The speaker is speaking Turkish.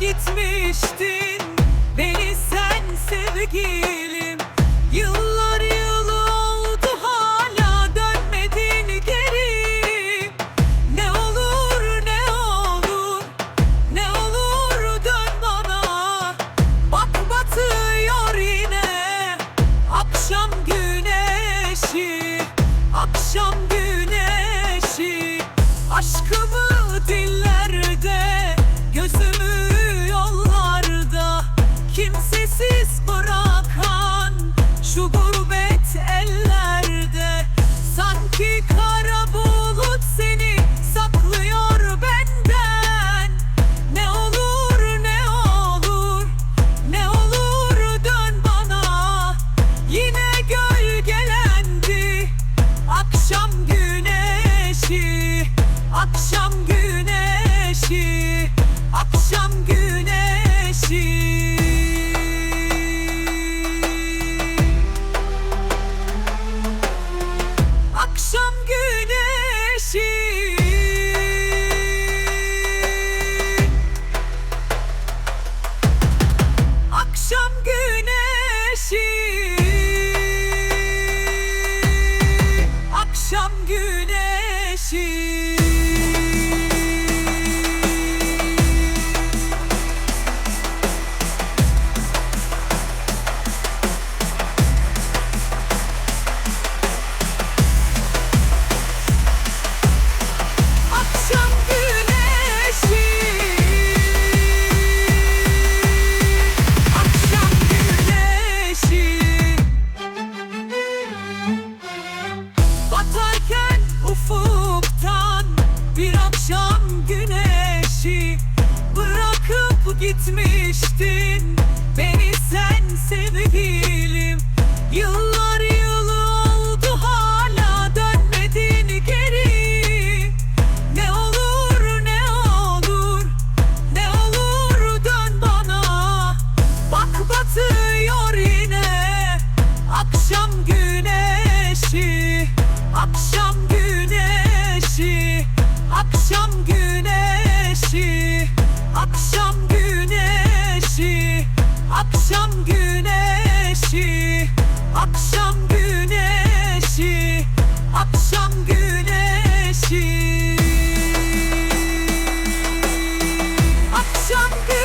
gitmiştin. Beni sen sevgilim. Yıllar yıl oldu hala dönmedin geri. Ne olur ne olur Ne olur dön bana. Bak batıyor yine Akşam güneşi Akşam güneşi. Aşkımı 如果。Akşam güneşi. Akşam güneşi. Akşam güneşi gitmiştin. Beni sen jump